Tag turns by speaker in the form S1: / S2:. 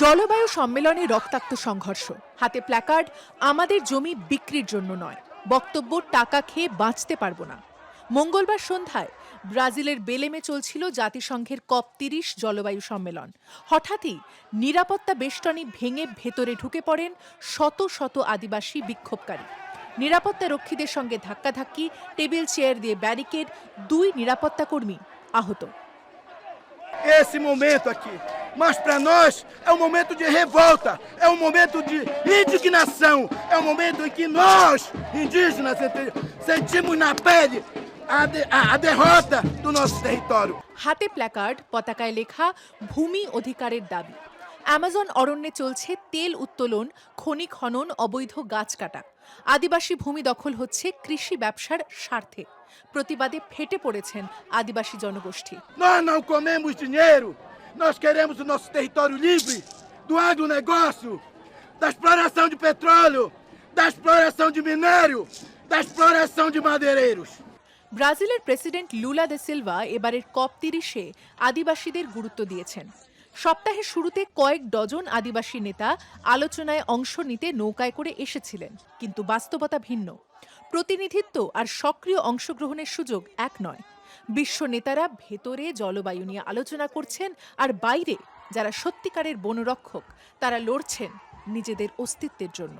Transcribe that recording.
S1: জলবায়ু সম্মেলনে রক্তাক্ত সংঘর্ষ। হাতে প্ল্যাকার্ড আমাদের জমি বিক্রির জন্য নয়। বক্তব্য টাকা খেয়ে বাঁচতে পারব না। মঙ্গলবার সন্ধ্যায় ব্রাজিলের বেলেমে চলছিল জাতিসংঘের কপ তিরিশ জলবায়ু সম্মেলন। হঠাৎই নিরাপত্তা বেষ্টনী ভেঙে ভেতরে ঢুকে পড়েন শত শত আদিবাসী বিক্ষোভকারী। নিরাপত্তা রক্ষীদের সঙ্গে ধাক্কাধাক্কি টেবিল চেয়ার দিয়ে ব্যারিকেড দুই নিরাপত্তা কর্মী আহত।
S2: esse momento aqui. Mas para nós é um momento de revolta, é um momento de indignação, é um momento em que nós, indígenas, entre- sentimos na pele a, de- a- a derrota do nosso território.
S1: হাতে placard পতাকায় লেখা ভূমি অধিকারের দাবি Amazon অরণ্যে চলছে তেল উত্তোলন খনি খনন অবৈধ গাছ কাটা। আদিবাসী ভূমি দখল হচ্ছে কৃষি ব্যবসার স্বার্থে। প্রতিবাদে ফেটে পড়েছেন আদিবাসী জনগোষ্ঠী। ব্রাজিলের প্রেসিডেন্ট লুলা দে সিলভা এবারের কপ তিরিশে আদিবাসীদের গুরুত্ব দিয়েছেন। সপ্তাহের শুরুতে কয়েক ডজন আদিবাসী নেতা আলোচনায় অংশ নিতে নৌকায় করে এসেছিলেন, কিন্তু বাস্তবতা ভিন্ন। প্রতিনিধিত্ব আর সক্রিয় অংশগ্রহণের সুযোগ এক নয়। বিশ্ব নেতারা ভেতরে জলবায়ু নিয়ে আলোচনা করছেন আর বাইরে যারা সত্যিকারের বনরক্ষক, তারা লড়ছেন নিজেদের অস্তিত্বের জন্য।